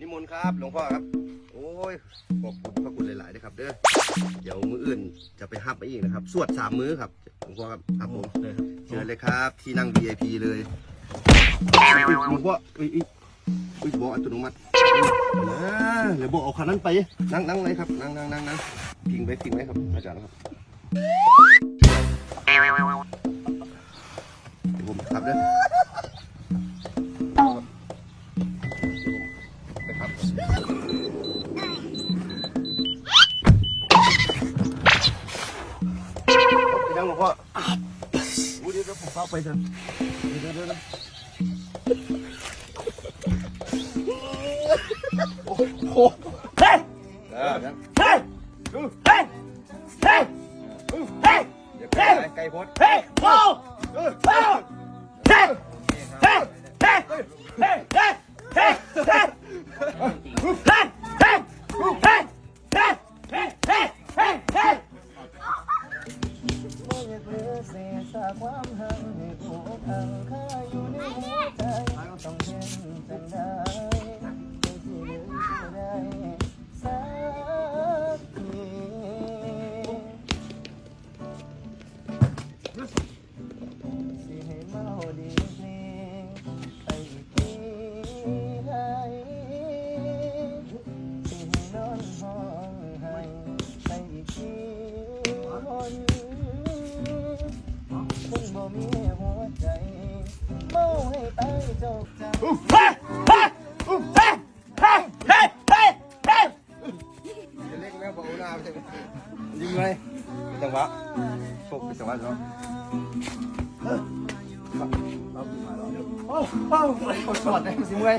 นิมนต์ครับหลวงพ่อครับ โอ้ยขอบคุณพระคุณหลายๆนะครับ เด้อเดี๋ยวมืออื่นจะไปฮับมาอีกนะครับ สวดสามมื้อครับหลวงพ่อครับครับผมเลยครับเชิญเลยครับ ที่นั่ง VIP เลยอุ๊ยหลวงพ่ออุ้ยอุ้ยอุ้ยบอกอัตโนมัตินะเดี๋ยวบอกเอาคันนั้นไปนั่งนั่งเลยครับนั่งนั่งนั่งนั่งพิงไปพิงไว้ครับอาจารย์ครับ หลวงพ่ออู้เดี๋ยวเดี๋ยวผมเข้าไปเถอะเดี๋ยวเดี๋ยวเดี๋ยวเดี๋ยวโอ้โหเฮ้ยเออครับเฮ้ยเฮ้ยเฮ้ยเฮ้ยเฮ้ยอย่าไกลไกลโพดเฮ้ยโอ้โอ้เฮ้ยเฮ้ยเากความหังให้ผูกพังคาอยู่ในหัวใจต้องเห็นจังได้ไม่สิเหลืออยู่ได้สักที เล่นแม่บอกหน้าไม่ใช่ยิงเลยจังหวะโชคเป็นจังหวะเนาะโอ้โหสวัสดีสิเมื่อย